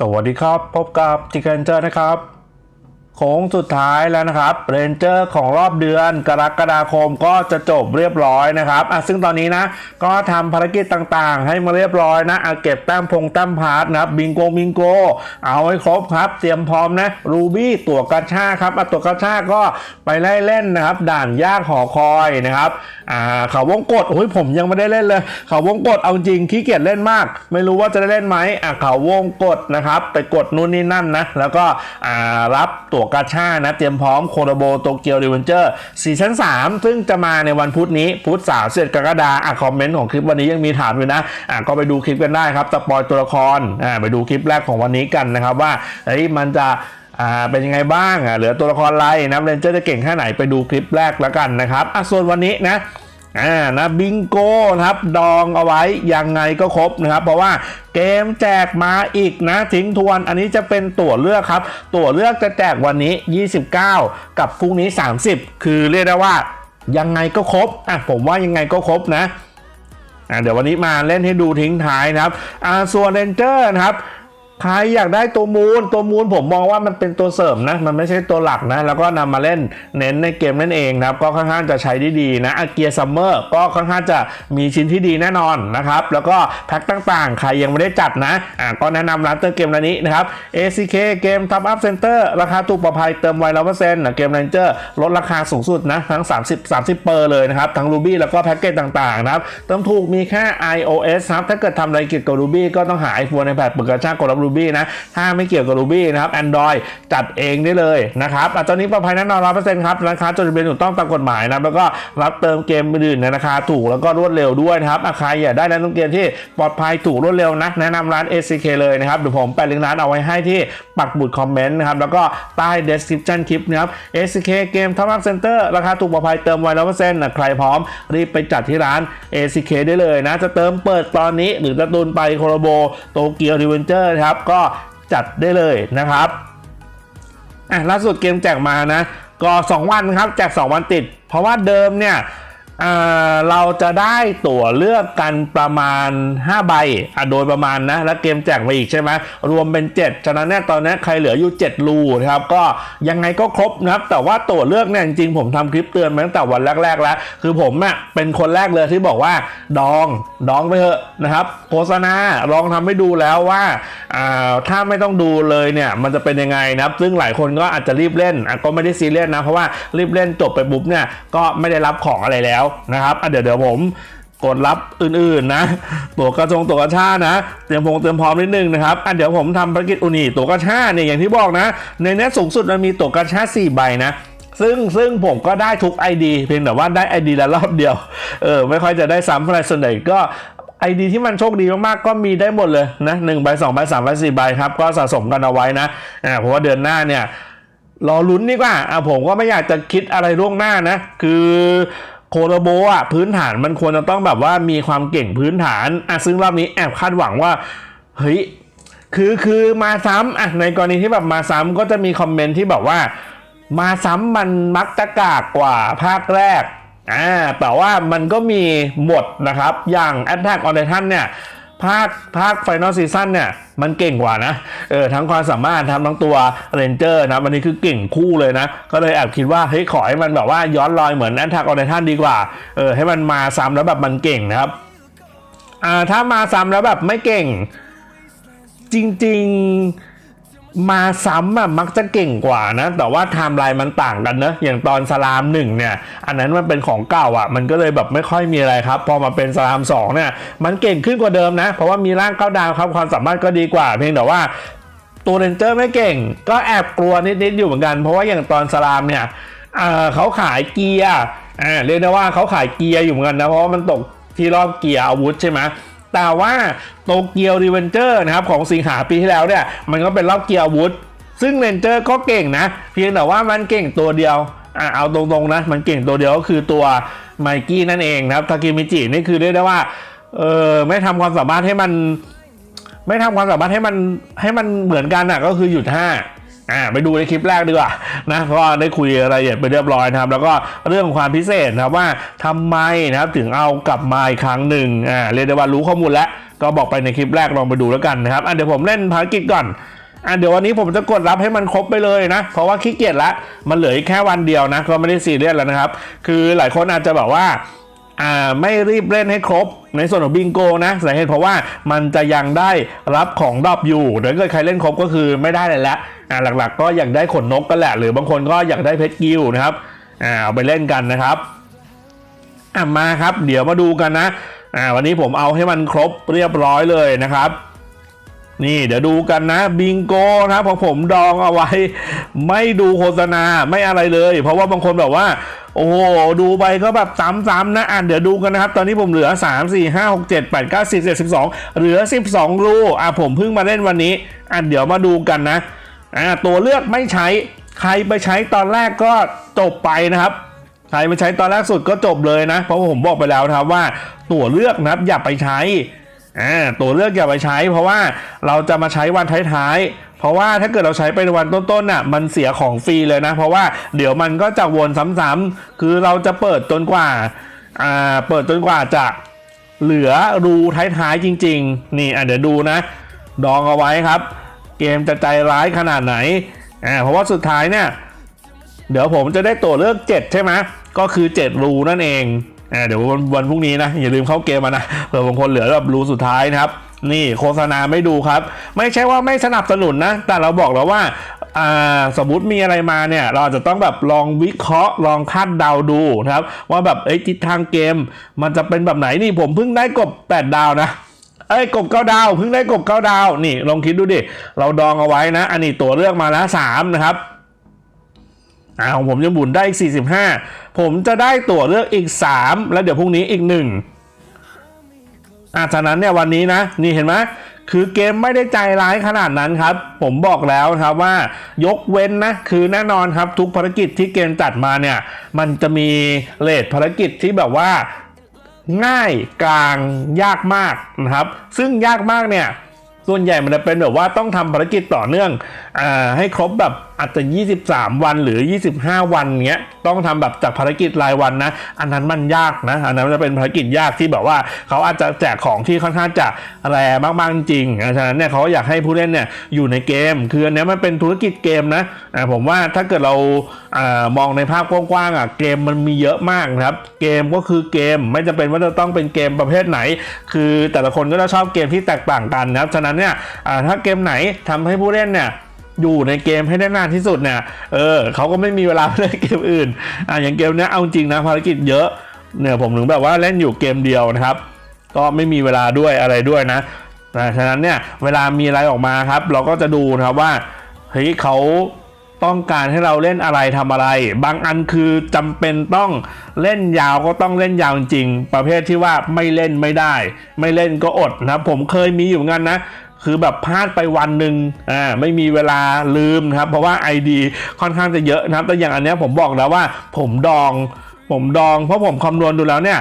สวัสดีครับ พบกับจิกันเจอร์นะครับ โค้งสุดท้ายแล้วนะครับเรนเจอร์ของรอบเดือนกรกฎาคมก็จะจบเรียบร้อยนะครับอะซึ่งตอนนี้นะก็ทำภารกิจต่างๆ ให้มาเรียบร้อยนะอะเก็บแต้มพงแต้มพาร์ทนะครับบิงโกบิงโก เอาให้ครบครับ เตรียมพร้อมนะรูบี้ตัวกระชากครับอะตัวกระชากก็ไปไล่เล่นนะครับด่านยากหอคอยนะครับอ่าเขาวงกดโอ้ยผมยังไม่ได้เล่นเลย เขาวงกดเอาจริงขี้เกียจเล่นมาก ไม่รู้ว่าจะได้เล่นไหมอะเขาวงกดนะครับไปกดนู่นนี่นั่นนะแล้วก็อ่ารับตั๋วกาชานะ เตรียมพร้อมโคโรโบโตเกียวรีเวนเจอร์ซีซั่น3 ซึ่งจะมาในวันพุธนี้ พุธสาวเสร็จกรกฎาอะคอมเมนต์ของคลิปวันนี้ยังมีถามอยู่นะอะก็ไปดูคลิปกันได้ครับสปอยตัวละครอ่าไปดูคลิปแรกของวันนี้กันนะครับว่าเฮ้ยมันจะอ่าเป็นยังไงบ้างอะเหลือตัวละครอะไรนะเรนเจอร์จะเก่งแค่ไหนไปดูคลิปแรกแล้วกันนะครับอะส่วนวันนี้นะ อ่านะบิงโกนะครับดองเอาไว้ยังไงก็ครบนะครับ เพราะว่าเกมแจกมาอีกนะทิ้งทวน อันนี้จะเป็นตั๋วเลือกครับ ตั๋วเลือกจะแจกวันนี้ 29 กับพรุ่งนี้ 30 คือเรียกได้ว่ายังไงก็ครบอะผมว่ายังไงก็ครบนะอะเดี๋ยววันนี้มาเล่นให้ดูทิ้งท้ายนะครับอ่าส่วนเรนเจอร์นะครับ ใครอยากได้ตัวมูลตัวมูลผมมองว่ามันเป็นตัวเสริมนะ มันไม่ใช่ตัวหลักนะ แล้วก็นำมาเล่นเน้นในเกมนั่นเองนะครับ ก็ค่อนข้างจะใช้ได้ดีนะอาเกียซัมเมอร์ก็ค่อนข้างจะมีชิ้นที่ดีแน่นอนนะครับ แล้วก็แพ็คต่างๆ ใครยังไม่ได้จัดนะอะก็แนะนำร้านเติมเกมร้านนี้นะครับ ACK เกมทับอัพเซ็นเตอร์ราคาถูกปลอดภัยเติมไวร้อยเปอร์เซ็นต์เกมเรนเจอร์ลดราคาสูงสุดนะทั้ง 30 30 เปอร์เลยนะครับ ทั้ง Ruby แล้วก็แพ็กเกจต่างๆนะครับเติมถูกมีแค่ iOS ครับถ้าเกิดทำอะไรเกี่ยวกับ Ruby ก็ต้องหา iPhone iPad เปิดกระชากกดรับ Ruby นะ ถ้าไม่เกี่ยวกับ Ruby นะครับ Android จัดเองได้เลยนะครับอตอนนี้ปลอดภัยแน่นอนร้อยเปอร์เซ็นต์ครับร้านค้าจดทะเบียนถูกต้องตามกฎหมายนะแล้วก็รับเติมเกมอื่นในราคาถูกแล้วก็รวดเร็วด้วยนะครับใครอยากได้ร้านเติมเกมที่ปลอดภัยถูกรวดเร็วนะแนะนำร้าน ACK เลยนะครับเดี๋ยวผมแปะลิงก์ร้านเอาไว้ให้ที่ปักหมุดคอมเมนต์นะครับแล้วก็ใต้ description คลิปนะครับ ACK เกมทับอัพเซ็นเตอร์ราคาถูกปลอดภัยเติมไวร้อยเปอร์เซ็นต์นะใครพร้อมรีบไปจัดที่ร้าน ACK ได้เลยนะจะเติมเปิดตอนนี้หรือจะตุนไปโคโรโบโตเกียวรีเวนเจอร์ครับก็จัดได้เลยนะครับอะล่าสุดเกมแจกมานะก็ 2 วันครับแจก2 วันติด เพราะว่าเดิมเนี่ย เราจะได้ตั๋วเลือกกันประมาณ 5 ใบอะโดยประมาณนะ แล้วเกมแจกมาอีกใช่ไหมรวมเป็น 7 ฉะนั้นเนี่ยตอนนี้ใครเหลืออยู่ 7 รูนะครับ ก็ยังไงก็ครบนะครับ แต่ว่าตั๋วเลือกเนี่ยจริงๆผมทำคลิปเตือนมาตั้งแต่วันแรก ๆ แล้ว คือผมอะเป็นคนแรกเลยที่บอกว่าดองดองไปเถอะนะครับ โฆษณาลองทำให้ดูแล้วว่าอ่าถ้าไม่ต้องดูเลยเนี่ยมันจะเป็นยังไงนะครับ ซึ่งหลายคนก็อาจจะรีบเล่นก็ไม่ได้ซีเรียสนะเพราะว่ารีบเล่นจบไปปุ๊บเนี่ยก็ไม่ได้รับของอะไรแล้วนะครับอะเดี๋ยวเดี๋ยวผมกดรับอื่นๆนะ ตัวกระจงตัวกระชานะ เตรียมพงเตรียมพร้อมนิดนึงนะครับอะเดี๋ยวผมทำภารกิจอุนีตัวกระชาเนี่ยอย่างที่บอกนะ ในเนี้สูงสุดมันมีตัวกระชา4ใบนะซึ่งซึ่งผมก็ได้ทุก ID เพียงแต่ว่าได้ ID ละรอบเดียว เออ ไม่ค่อยจะได้ซ้ำอะไรส่วนใหญ่ก็ไอดีที่มันโชคดีมากๆ ก็มีได้หมดเลยนะหนึ่งใบสองใบสามใบสี่ใบครับ ก็สะสมกันเอาไว้นะอ่าเพราะว่าเดือนหน้าเนี่ย รอลุ้นดีกว่าอะผมก็ไม่อยากจะคิดอะไรล่วงหน้านะ คือ โคโรโบอะพื้นฐานมันควรจะต้องแบบว่ามีความเก่งพื้นฐานอะซึ่งรอบนี้แอบคาดหวังว่าเฮ้ยคือคือมาซ้ำอะในกรณีที่แบบมาซ้ำก็จะมีคอมเมนต์ที่แบบว่า มาซ้ำมันมักตะกากกว่าภาคแรกอ่าแต่ว่ามันก็มีหมดนะครับ อย่าง Attack on Titan เนี่ย ภาคภาคไฟนอลซีซั่นเนี่ย มันเก่งกว่านะ เออ ทั้งความสามารถทำทั้งตัวเรนเจอร์นะวันนี้คือเก่งคู่เลยนะ ก็เลยแอบคิดว่า เฮ้ย ขอให้มันแบบว่าย้อนรอยเหมือน Attack on Titan ดีกว่า เออ ให้มันมาซ้ำแล้วแบบมันเก่งนะครับ อ่า ถ้ามาซ้ำแล้วแบบไม่เก่ง จริง ๆ มาซ้ำอะมักจะเก่งกว่านะ แต่ว่าไทม์ไลน์มันต่างกันนะอย่างตอนสลามหนึ่งเนี่ย อันนั้นมันเป็นของเก่าอะมันก็เลยแบบไม่ค่อยมีอะไรครับ พอมาเป็นสลามสองเนี่ย มันเก่งขึ้นกว่าเดิมนะ เพราะว่ามีร่างเก้าดาวครับ ความสามารถก็ดีกว่า เพียงแต่ว่าตัวเรนเจอร์ไม่เก่ง ก็แอบกลัวนิดๆอยู่เหมือนกัน เพราะว่าอย่างตอนสลามเนี่ยเขาขายเกียร์เรียกได้ว่าเขาขายเกียร์อยู่เหมือนกันนะ เพราะว่ามันตกที่รอบเกียร์อาวุธใช่ไหม แต่ว่าโตเกียวรีเวนเจอร์นะครับของสิงหาปีที่แล้วเนี่ยมันก็เป็นรอบเกียร์อาวุธ ซึ่งเรนเจอร์ก็เก่งนะ เพียงแต่ว่ามันเก่งตัวเดียวอ่าเอาตรงๆนะ มันเก่งตัวเดียวก็คือตัวไมกี้นั่นเองนะครับทากิมิจินี่คือเรียกได้ว่าเออไม่ทำความสามารถให้มัน ไม่ทำความสามารถให้มันให้มันเหมือนกันอะก็คือหยุดห้า อ่าไปดูในคลิปแรกดีกว่านะเพราะว่าได้คุยรายละเอียดไปเรียบร้อยนะครับ แล้วก็เรื่องความพิเศษนะครับว่าทำไมนะครับถึงเอากลับมาอีกครั้งหนึ่งอ่าเรียกได้ว่ารู้ข้อมูลแล้วก็บอกไปในคลิปแรกลองไปดูแล้วกันนะครับอะเดี๋ยวผมเล่นภารกิจก่อนอะเดี๋ยววันนี้ผมจะกดรับให้มันครบไปเลยนะ เพราะว่าขี้เกียจละมันเหลือแค่วันเดียวนะ ก็ไม่ได้ซีเรียสแล้วนะครับ คือหลายคนอาจจะแบบว่า ไม่รีบเล่นให้ครบ ในส่วนของบิงโกนะสาเหตุเพราะว่ามันจะยังได้รับของดรอปอยู่เดี๋ยวเกิดใครเล่นครบก็คือไม่ได้เลยละอ่าหลักๆ ก็อยากได้ขนนกกันแหละ หรือบางคนก็อยากได้เพชรกิลนะครับอ่าเอาไปเล่นกันนะครับอะมาครับ เดี๋ยวมาดูกันนะอ่าวันนี้ผมเอาให้มันครบเรียบร้อยเลยนะครับ นี่เดี๋ยวดูกันนะบิงโกนะครับของผมดองเอาไว้ ไม่ดูโฆษณาไม่อะไรเลย เพราะว่าบางคนแบบว่า โอ้โหดูไปก็แบบซ้ำๆนะอะเดี๋ยวดูกันนะครับ ตอนนี้ผมเหลือ 3 4 5 6 7 8 9 10 11 12 เหลือ 12 รูอะผมเพิ่งมาเล่นวันนี้อะเดี๋ยวมาดูกันนะอะตัวเลือกไม่ใช้ใครไปใช้ตอนแรกก็จบไปนะครับใครไปใช้ตอนแรกสุดก็จบเลยนะ เพราะผมบอกไปแล้วนะครับว่าตัวเลือกนะครับอย่าไปใช้อ่าตัวเลือกอย่าไปใช้ เพราะว่าเราจะมาใช้วันท้าย ราะว่าถ้าเกิดเราใช้ไปในวันต้นๆน่ะมันเสียของฟรีเลยนะ เพราะว่าเดี๋ยวมันก็จะวนซ้ำๆคือเราจะเปิดจนกว่าอ่าเปิดจนกว่าจะเหลือรูท้ายๆจริง ๆ นี่อะเดี๋ยวดูนะ ดองเอาไว้ครับ เกมจะใจร้ายขนาดไหนอ่าเพราะว่าสุดท้ายเนี่ยเดี๋ยวผมจะได้ตัวเลือก 7 ใช่ไหมก็คือ 7 รูนั่นเองอ่าเดี๋ยววันวันพรุ่งนี้นะ อย่าลืมเข้าเกมมานะเผื่อบางคนเหลือแบบรูสุดท้ายนะครับ นี่โฆษณาไม่ดูครับ ไม่ใช่ว่าไม่สนับสนุนนะ แต่เราบอกแล้วว่าสมมติมีอะไรมาเนี่ย เราจะต้องแบบลองวิเคราะห์ลองคาดเดาดูนะครับ ว่าแบบเอ้ทิศทางเกม มันจะเป็นแบบไหนนี่ผมเพิ่งได้กบ 8 ดาวนะเอ้กบเก้าดาวเพิ่งได้กบเก้าดาวนี่ลองคิดดูดิเราดองเอาไว้นะ อันนี้ตัวเลือกมาแล้วสามนะครับอ่าของผมยังบุญได้อีก45 ผมจะได้ตั๋วเลือกอีก 3 แล้วเดี๋ยวพรุ่งนี้อีก 1 อ่าฉะนั้นเนี่ยวันนี้นะนี่เห็นไหมคือเกมไม่ได้ใจร้ายขนาดนั้นครับ ผมบอกแล้วครับว่ายกเว้นนะ คือแน่นอนครับทุกภารกิจที่เกมจัดมาเนี่ย มันจะมีเลทภารกิจที่แบบว่าง่ายกลางยากมากนะครับ ซึ่งยากมากเนี่ย ส่วนใหญ่มันจะเป็นแบบว่าต้องทำภารกิจต่อเนื่องอาให้ครบแบบอาจจะ 23 วันหรือ 25 วันเงี้ยต้องทำแบบจากภารกิจรายวันนะ อันนั้นมันยากนะอันนั้นจะเป็นภารกิจยากที่แบบว่าเขาอาจจะแจกของที่ค่อนข้างจะแรงมากๆจริงๆฉะนั้นเนี่ยเขาอยากให้ผู้เล่นเนี่ยอยู่ในเกม คืออันนี้มันเป็นธุรกิจเกมนะผมว่าถ้าเกิดเราอามองในภาพกว้างๆอะเกมมันมีเยอะมากครับ เกมก็คือเกมไม่จำเป็นว่าจะต้องเป็นเกมประเภทไหน คือแต่ละคนก็จะชอบเกมที่แตกต่างกันนะครับฉะนั้นเนี่ยถ้าเกมไหนทำให้ผู้เล่นเนี่ย อยู่ในเกมให้ได้นานที่สุดเนี่ย เออเขาก็ไม่มีเวลาเล่นเกมอื่น อะอย่างเกมเนี้ยเอาจริงนะภารกิจเยอะ เนี่ยผมถึงแบบว่าเล่นอยู่เกมเดียวนะครับ ก็ไม่มีเวลาด้วยอะไรด้วยนะนะฉะนั้นเนี่ยเวลามีอะไรออกมาครับ เราก็จะดูนะครับว่าเฮ้ยเขาต้องการให้เราเล่นอะไรทำอะไร บางอันคือจำเป็นต้องเล่นยาวก็ต้องเล่นยาวจริง ประเภทที่ว่าไม่เล่นไม่ได้ ไม่เล่นก็อดนะผมเคยมีอยู่เหมือนกันนะ คือแบบพลาดไปวันหนึ่งอ่าไม่มีเวลาลืมนะครับ เพราะว่า ID ค่อนข้างจะเยอะนะครับแต่อย่างอันเนี้ยผมบอกแล้วว่าผมดอง ผมดองเพราะผมคำนวณดูแล้วเนี่ย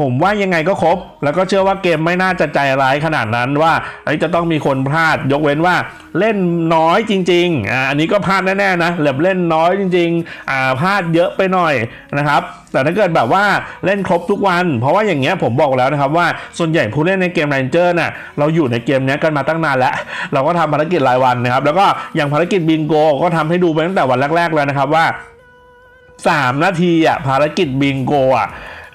ผมว่ายังไงก็ครบ แล้วก็เชื่อว่าเกมไม่น่าจะใจร้ายขนาดนั้นว่าเอ้จะต้องมีคนพลาดยกเว้นว่าเล่นน้อยจริงๆอ่าอันนี้ก็พลาดแน่ๆนะแบบเล่นน้อยจริงๆอ่าพลาดเยอะไปหน่อยนะครับแต่ถ้าเกิดแบบว่าเล่นครบทุกวัน เพราะว่าอย่างเงี้ยผมบอกแล้วนะครับว่าส่วนใหญ่ผู้เล่นในเกม Ranger น่ะเราอยู่ในเกมนี้กันมาตั้งนานแล้ว เราก็ทำภารกิจรายวันนะครับ แล้วก็อย่างภารกิจบิงโกก็ทำให้ดูไปตั้งแต่วันแรก ๆ แล้วนะครับว่าสามนาทีอะภารกิจบิงโกอะ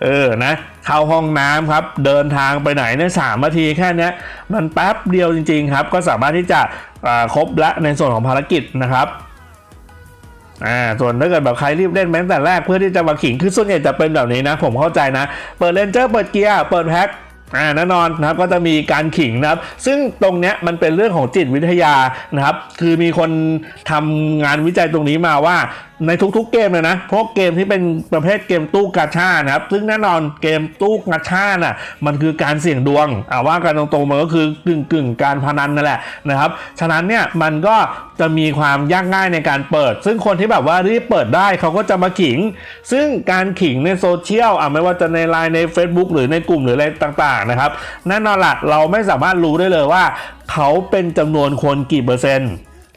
เออนะเข้าห้องน้ำครับเดินทางไปไหนในยสามนาทีแค่นี้มันแป๊บเดียวจริงๆครับ ก็สามารถที่จะครบละในส่วนของภารกิจนะครับอ่าส่วนถ้าเกิดแบบใครรีบเล่นแม้แต่แรกเพื่อที่จะมาขิงคือส่วนใหญ่จะเป็นแบบนี้นะ ผมเข้าใจนะ เปิดเลนเจอร์เปิดเกียร์เปิดแพ็คอ่าแน่นอนนะครับก็จะมีการขิงนะครับ ซึ่งตรงเนี้ยมันเป็นเรื่องของจิตวิทยานะครับ คือมีคนทำงานวิจัยตรงนี้มาว่า ในทุกๆเกมเลยนะพวกเกมที่เป็นประเภทเกมตู้กาชานะครับ ซึ่งแน่นอนเกมตู้กาชาน่ะมันคือการเสี่ยงดวงอ่าว่ากันตรงๆมันก็คือกึ่งกึ่งการพนันนั่นแหละนะครับฉะนั้นเนี่ยมันก็จะมีความยากง่ายในการเปิด ซึ่งคนที่แบบว่ารีบเปิดได้เขาก็จะมาขิง ซึ่งการขิงในโซเชียลอะไม่ว่าจะในไลน์ใน Facebook หรือในกลุ่มหรืออะไรต่างๆนะครับแน่นอนละเราไม่สามารถรู้ได้เลยว่า เขาเป็นจำนวนคนกี่เปอร์เซ็นต์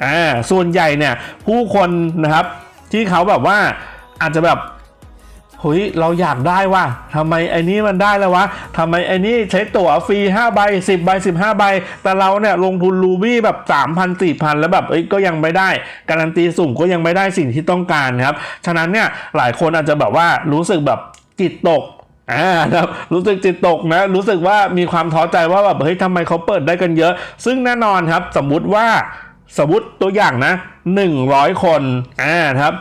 อ่าส่วนใหญ่เนี่ยผู้คนนะครับ ที่เขาแบบว่าอาจจะแบบเฮ้ยเราอยากได้ว่ะทำไมไอ้นี้มันได้แล้ววะทำไมไอ้นี้ใช้ตั๋วฟรี5ใบ10ใบ15 ใบ แต่เราเนี่ยลงทุนรูบี้แบบ 3,000 4,000 แล้วแบบเอ้ยก็ยังไม่ได้ การันตีสุ่มก็ยังไม่ได้สิ่งที่ต้องการครับ ฉะนั้นเนี่ยหลายคนอาจจะแบบว่ารู้สึกแบบจิตตกอ่านะครับรู้สึกจิตตกนะ รู้สึกว่ามีความท้อใจว่าแบบเฮ้ยทำไมเขาเปิดได้กันเยอะ ซึ่งแน่นอนครับสมมุติว่า สมมติตัวอย่างนะ 100 คนอ่าครับ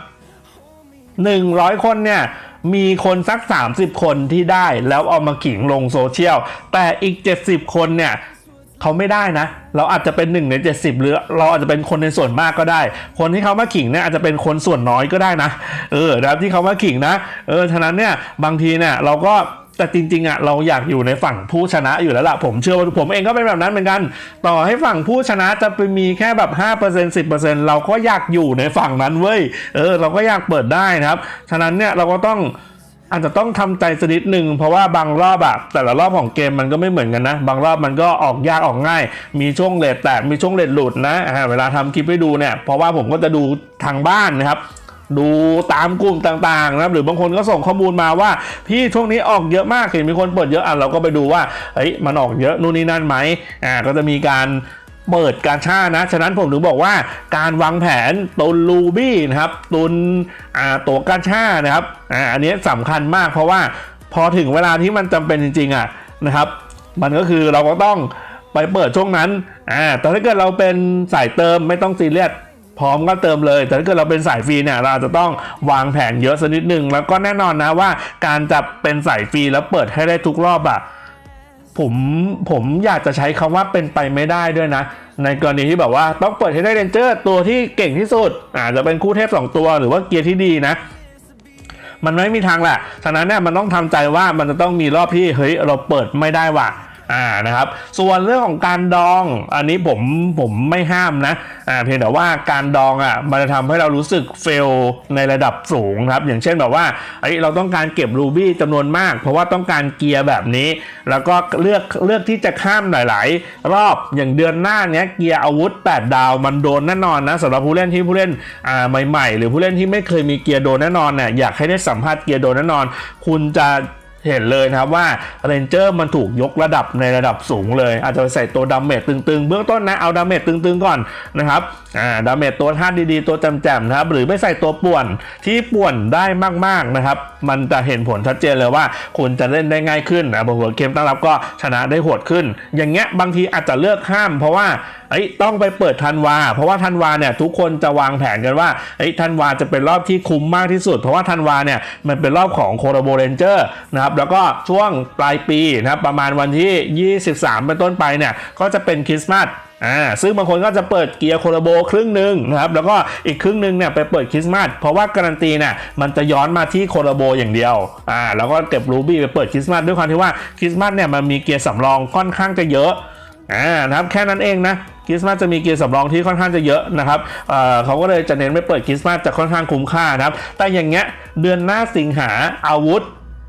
100 คนเนี่ยมีคนสัก 30 คนที่ได้แล้วเอามาขิงลงโซเชียล แต่อีก 70 คนเนี่ยเขาไม่ได้นะ เราอาจจะเป็น1ใน70 หรือเราอาจจะเป็นคนในส่วนมากก็ได้ คนที่เขามาขิงเนี่ยอาจจะเป็นคนส่วนน้อยก็ได้นะ เออนะครับที่เขามาขิงนะ เออฉะนั้นเนี่ยบางทีเนี่ยเราก็ แต่จริงๆอะเราอยากอยู่ในฝั่งผู้ชนะอยู่แล้วล่ะผมเชื่อว่าผมเองก็เป็นแบบนั้นเหมือนกัน ต่อให้ฝั่งผู้ชนะจะไปมีแค่แบบ 5% 10%เราก็อยากอยู่ในฝั่งนั้นเว้ยเออเราก็อยากเปิดได้นะครับ ฉะนั้นเนี่ยเราก็ต้องอาจจะต้องทำใจสักนิดหนึ่งเพราะว่าบางรอบอะแต่ละรอบของเกมมันก็ไม่เหมือนกันนะ บางรอบมันก็ออกยากออกง่าย มีช่วงเลทแตกมีช่วงเลทหลุดนะเวลาทำคลิปให้ดูเนี่ยเพราะว่าผมก็จะดูทางบ้านนะครับ ดูตามกลุ่มต่างๆนะครับหรือบางคนก็ส่งข้อมูลมาว่า พี่ช่วงนี้ออกเยอะมากเห็นมีคนเปิดเยอะอะเราก็ไปดูว่าเฮ้ยมันออกเยอะนู่นนี่นั่นไหมอ่าก็จะมีการเปิดการชานะ ฉะนั้นผมถึงบอกว่าการวางแผนตุนลูบี้นะครับตุนอ่าตัวการชานะครับอ่าอันนี้สำคัญมากเพราะว่าพอถึงเวลาที่มันจำเป็นจริงๆอะนะครับ มันก็คือเราก็ต้องไปเปิดช่วงนั้นอ่าแต่ถ้าเกิดเราเป็นสายเติมไม่ต้องซีเรียส พร้อมก็เติมเลย แต่ถ้าเกิดเราเป็นสายฟรีเนี่ยเราจะต้องวางแผนเยอะสักนิดนึง แล้วก็แน่นอนนะว่าการจะเป็นสายฟรีแล้วเปิดให้ได้ทุกรอบอะผมผมอยากจะใช้คำว่าเป็นไปไม่ได้ด้วยนะ ในกรณีที่แบบว่าต้องเปิดให้ได้เรนเจอร์ตัวที่เก่งที่สุด อาจจะเป็นคู่เทพ 2 ตัวหรือว่าเกียร์ที่ดีนะ มันไม่มีทางแหละฉะนั้นเนี่ยมันต้องทำใจว่ามันจะต้องมีรอบที่เฮ้ยเราเปิดไม่ได้ว่ะ อ่านะครับ ส่วนเรื่องของการดอง อันนี้ผมผมไม่ห้ามนะอ่าเพียงแต่ว่าการดองอะมันจะทำให้เรารู้สึกเฟลในระดับสูงครับ อย่างเช่นแบบว่าเอ้เราต้องการเก็บรูบี้จำนวนมาก เพราะว่าต้องการเกียร์แบบนี้ แล้วก็เลือกเลือกที่จะข้ามหลาย ๆ รอบอย่างเดือนหน้าเนี้ยเกียร์อาวุธ 8 ดาวมันโดนแน่นอนนะสำหรับผู้เล่นที่ผู้เล่นอ่าใหม่ ๆ หรือผู้เล่นที่ไม่เคยมีเกียร์โดนแน่นอนเนี่ยอยากให้ได้สัมผัสเกียร์โดนแน่นอน คุณจะ เห็นเลยนะครับว่าเรนเจอร์มันถูกยกระดับในระดับสูงเลย อาจจะไปใส่ตัวดาเมจตึงๆ เบื้องต้นนะเอาดาเมจตึงๆก่อนนะครับอ่าดาเมจตัวท่าดีๆ ตัวแจ่มๆนะครับหรือไม่ใส่ตัวป่วนที่ป่วนได้มากๆนะครับ มันจะเห็นผลชัดเจนเลยว่าคุณจะเล่นได้ง่ายขึ้นนะบนหัวเกมตั้งรับก็ชนะได้โหดขึ้น อย่างเงี้ยบางทีอาจจะเลือกห้ามเพราะว่า เอ้ยต้องไปเปิดทันวา เพราะว่าทันวาเนี่ยทุกคนจะวางแผนกันว่าเอ้ยทันวาจะเป็นรอบที่คุ้มมากที่สุด เพราะว่าทันวาเนี่ยมันเป็นรอบของโคโรโบเรนเจอร์นะครับแล้วก็ช่วงปลายปีนะครับประมาณวันที่ 23 เป็นต้นไปเนี่ยก็จะเป็นคริสต์มาสอ่าซึ่งบางคนก็จะเปิดเกียร์โคโรโบครึ่งหนึ่งนะครับแล้วก็อีกครึ่งหนึ่งเนี่ยไปเปิดคริสต์มาสเพราะว่าการันตีเนี่ยมันจะย้อนมาที่โคโรโบอย่างเดียวอ่าแล้วก็เก็บรูบี้ไปเปิดคริสต์มาสด้วยความที่ว่าคริสต์มาสเนี่ยมันมีเกียร์สำรองค่อนข้างจะเยอะ อ่านะครับแค่นั้นเองนะคริสต์มาสจะมีเกียร์สำรองที่ค่อนข้างจะเยอะนะครับเเขาก็เลยจะเน้นไม่เปิดคริสต์มาสจะค่อนข้างคุ้มค่านะครับ แต่อย่างเงี้ยเดือนหน้าสิงหาอาวุธ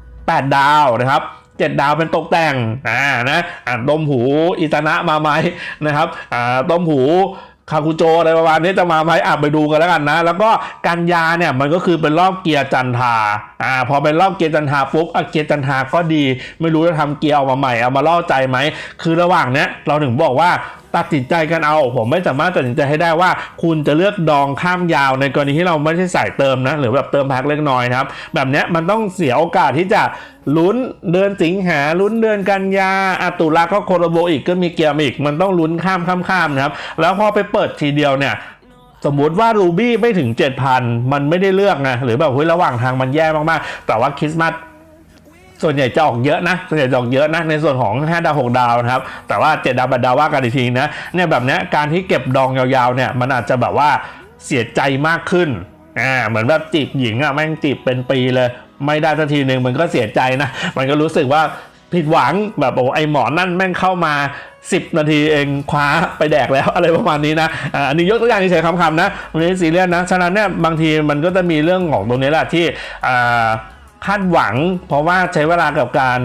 8 ดาวนะครับ7ดาวเป็นตกแต่งอ่านะอ่าต้มหูอิตานะมาไหมนะครับอ่าต้มหู คาคุโจอะไรประมาณนี้จะมาไหมอะไปดูกันแล้วกันนะ แล้วก็กันยาเนี่ยมันก็คือเป็นรอบเกียร์จันทาอ่าพอเป็นรอบเกียร์จันทาปุ๊บอะเกียร์จันทาก็ดี ไม่รู้จะทำเกียร์ออกมาใหม่เอามาล่อใจไหมคือระหว่างเนี้ยเราถึงบอกว่า ตัดสินใจกันเอา ผมไม่สามารถตัดสินใจให้ได้ว่า คุณจะเลือกดองข้ามยาวในกรณีที่เราไม่ใช่สายเติมนะ หรือแบบเติมพักเล็กน้อยนะครับ แบบนี้มันต้องเสียโอกาสที่จะลุ้นเดือนสิงหาลุ้นเดือนกันยาอะตุลาก็โคโรโบอีกก็มีเกียร์มาอีก มันต้องลุ้นข้ามข้ามข้ามนะครับ แล้วพอไปเปิดทีเดียวเนี่ยสมมติว่ารูบี้ไม่ถึง 7,000 มันไม่ได้เลือกนะหรือแบบเฮ้ยระหว่างทางมันแย่มากๆ แต่ว่าคริสต์มาส ส่วนใหญ่จะออกเยอะนะส่วนใหญ่จะออกเยอะนะในส่วนของ 5 ดาว6ดาวนะครับแต่ว่า 7 ดาว8ดาวว่ากันอีกทีนะเนี่ยแบบนี้การที่เก็บดองยาวๆเนี่ยมันอาจจะแบบว่าเสียใจมากขึ้นอ่าเหมือนแบบจีบหญิงอะแม่งจีบเป็นปีเลย ไม่ได้สักทีหนึ่งมันก็เสียใจนะ มันก็รู้สึกว่าผิดหวังแบบโอ้ไอหมอนั่นแม่งเข้ามา 10 นาทีเองคว้าไปแดกแล้วอะไรประมาณนี้นะอันนี้ยกตัวอย่างเฉยๆคำๆนะมันไม่ได้ซีเรียสนะฉะนั้นเนี่ยบางทีมันก็จะมีเรื่องของตรงนี้แหละที่อ่า คาดหวัง เพราะว่าใช้เวลากับการ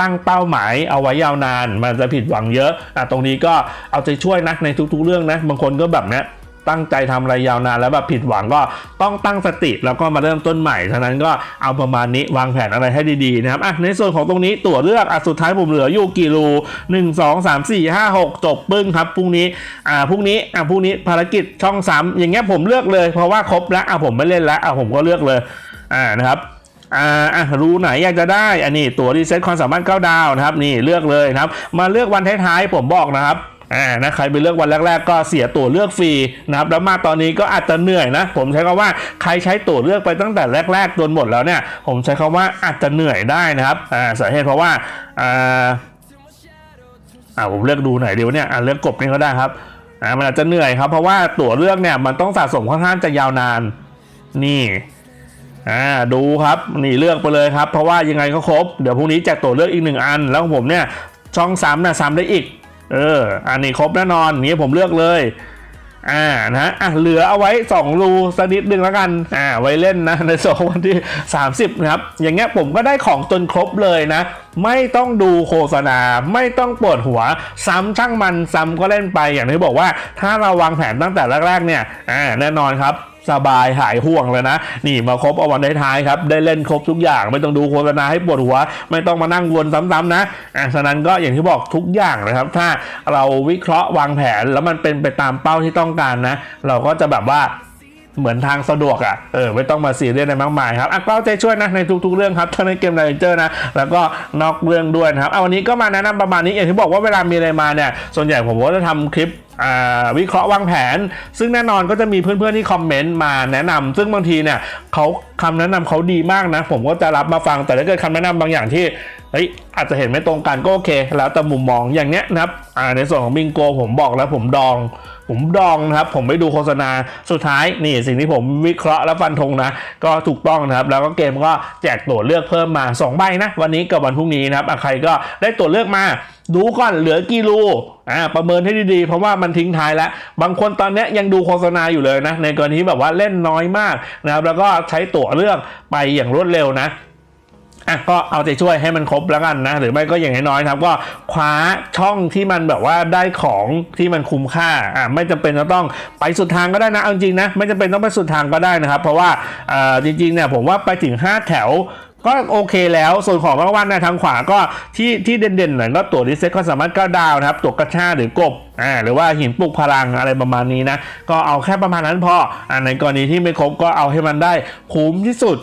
ตั้งเป้าหมายเอาไว้ยาวนาน มันจะผิดหวังเยอะอะตรงนี้ก็เอาใจช่วยนะในทุกๆเรื่องนะบางคนก็แบบเนี้ยตั้งใจทำอะไรยาวนานแล้วแบบผิดหวังก็ต้องตั้งสติแล้วก็มาเริ่มต้นใหม่ฉะนั้นก็เอาประมาณนี้วางแผนอะไรให้ดีๆนะครับอะในส่วนของตรงนี้ตั๋วเลือกอะสุดท้ายผมเหลืออยู่กี่รูหนึ่งสองสามสี่ห้าหกจบปึ้งครับพรุ่งนี้อ่าพรุ่งนี้อะพรุ่งนี้ภารกิจช่องสามอย่างเงี้ยผมเลือกเลยเพราะว่าครบแล้วอะผมไม่เล่นแล้วอะผมก็เลือกเลยอ่านะครับ อ่าอะรู้ไหนอยากจะได้ อันนี้ตัวรีเซ็ตความสามารถ9ดาวนะครับ นี่เลือกเลยนะครับ มาเลือกวันท้ายๆผมบอกนะครับอ่านะใครไปเลือกวันแรก ๆ ก็เสียตั๋วเลือกฟรีนะครับแล้วมาตอนนี้ก็อาจจะเหนื่อยนะ ผมใช้คำว่าใครใช้ตั๋วเลือกไปตั้งแต่แรกๆจนหมดแล้วเนี่ยผมใช้คำว่าอาจจะเหนื่อยได้นะครับอ่าสาเหตุเพราะว่าอ่าอ่าผมเลือกดูไหนอยดีวะเนี่ยอ่าเลือกกบนี่ก็ได้ครับอ่ามันอาจจะเหนื่อยครับเพราะว่าตั๋วเลือกเนี่ยมันต้องสะสมค่อนข้างจะยาวนานนี่ อ่าดูครับนี่เลือกไปเลยครับ เพราะว่ายังไงก็ครบ เดี๋ยวพรุ่งนี้แจกตัวเลือกอีกหนึ่งอัน แล้วของผมเนี่ยช่องซ้ำนะซ้ำได้อีก เออ อันนี้ครบแน่นอนนี้ผมเลือกเลยอ่านะอะเหลือเอาไว้ 2 รูสักนิดหนึ่งแล้วกันอ่าไว้เล่นนะในโซนวันที่ 30 นะครับ อย่างเงี้ยผมก็ได้ของจนครบเลยนะ ไม่ต้องดูโฆษณาไม่ต้องปวดหัว ซ้ำช่างมันซ้ำก็เล่นไปอย่างที่บอกว่า ถ้าเราวางแผนตั้งแต่แรกๆเนี่ยอ่าแน่นอนครับ สบายหายห่วงเลยนะ นี่มาครบเอาวันท้ายๆครับได้เล่นครบทุกอย่างไม่ต้องดูโฆษณาให้ปวดหัว ไม่ต้องมานั่งวนซ้ำๆนะอะฉะนั้นก็อย่างที่บอกทุกอย่างนะครับ ถ้าเราวิเคราะห์วางแผนแล้วมันเป็นไปตามเป้าที่ต้องการนะ เราก็จะแบบว่าเหมือนทางสะดวกอะ่ะ เออ ไม่ต้องมาซีเรียสอะไรมากมายครับอะก็ใจช่วยนะในทุกๆเรื่องครับทั้งในเกมไดเจอร์นะ แล้วก็นอกเรื่องด้วยนะครับ เอาวันนี้ก็มาแนะนำประมาณนี้อย่างที่บอกว่าเวลามีอะไรมาเนี่ย ส่วนใหญ่ผมก็จะทำคลิป วิเคราะห์วางแผน ซึ่งแน่นอนก็จะมีเพื่อนๆที่คอมเมนต์มาแนะนำซึ่งบางทีเนี่ยเขาคำแนะนำเขาดีมากนะ ผมก็จะรับมาฟังแต่ถ้าเกิดคำแนะนำบางอย่างที่เฮ้ยอาจจะเห็นไม่ตรงกันก็โอเค แล้วแต่มุมมองอย่างเนี้ยนะครับในส่วนของบิงโกผมบอกแล้วผมดอง ผมดองนะครับ ผมไม่ดูโฆษณาสุดท้ายนี่สิ่งที่ผมวิเคราะห์และฟันธงนะ ก็ถูกต้องนะครับ แล้วก็เกมก็แจกตั๋วเลือกเพิ่มมา 2 ใบนะ วันนี้กับวันพรุ่งนี้นะครับใครก็ได้ตั๋วเลือกมา ดูก่อนเหลือกี่รูอ่าประเมินให้ดีๆ เพราะว่ามันทิ้งท้ายแล้ว บางคนตอนเนี้ยยังดูโฆษณาอยู่เลยนะ ในกรณีแบบว่าเล่นน้อยมากนะครับแล้วก็ใช้ตั๋วเลือกไปอย่างรวดเร็วนะอะก็เอาใจช่วยให้มันครบแล้วกันนะ หรือไม่ก็อย่างน้อยๆครับ ก็คว้าช่องที่มันแบบว่าได้ของที่มันคุ้มค่าอะไม่จำเป็นจะต้องไปสุดทางก็ได้นะเอาจริงนะไม่จำเป็นต้องไปสุดทางก็ได้นะครับ เพราะว่าอ่าจริงๆเนี่ยผมว่าไปถึง 5 แถว ก็โอเคแล้ว ส่วนของรางวัลนะทางขวาก็ที่ที่เด่นๆหน่อยก็ตัวดิเซ็ตก็สามารถก้าวดาวนะครับ ตัวกระชาหรือกบอ่าหรือว่าหินปลุกพลังอะไรประมาณนี้นะ ก็เอาแค่ประมาณนั้นพออ่าในกรณีที่ไม่ครบก็เอาให้มันได้คุ้มที่สุด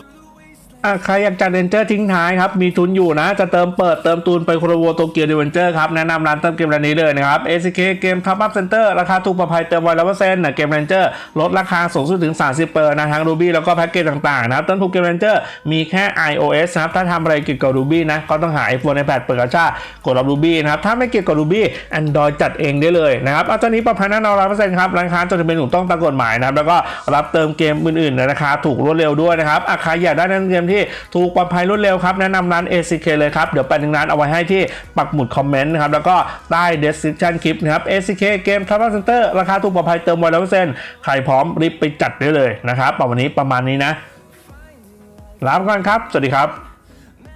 ใครอยากจัดเรนเจอร์ทิ้งท้ายครับ มีทุนอยู่นะ จะเติมเปิดเติมตูนไปโครโวโตเกียวดีเวนเจอร์ครับ แนะนำร้านเติมเกมร้านนี้เลยนะครับ ACK เกมทับอัพเซ็นเตอร์ราคาถูกประภัยเติมไวร้อยเปอร์เซ็นต์นะเกมเรนเจอร์ลดราคาสูงสุดถึง 30เปอร์นะทั้ง Ruby แล้วก็แพ็กเกจต่างๆนะครับเติมถูกเกมเรนเจอร์มีแค่ iOS นะครับถ้าทำอะไรเกี่ยวกับ Ruby นะก็ต้องหา iPhone iPad เปิดกระชากดรับ Ruby นะครับถ้าไม่เกี่ยวกับ Ruby Android จัดเองได้เลยนะครับเอาตอนนี้ปลอดภัยแน่นอนร้อยเปอร์เซ็นต์ครับร้านค้าจดทะเบียนถูกต้องตามกฎหมายนะครับแล้วก็รับเติมเกมอื่นๆในราคาถูกรวดเร็วด้วยนะครับใครอยากได้เกมที่ถูกปลอดภัยรวดเร็วครับ แนะนำร้าน ACK เลยครับ เดี๋ยวแปะหนึ่งร้านเอาไว้ให้ที่ปักหมุดคอมเมนต์นะครับ แล้วก็ใต้ description คลิปนะครับ ACK เกม Travel Center ราคาถูกปลอดภัยเติมไวร้อยเปอร์เซ็นต์ใครพร้อมรีบไปจัดได้เลยนะครับวันนี้ประมาณนี้นะลาไปก่อนครับ สวัสดีครับ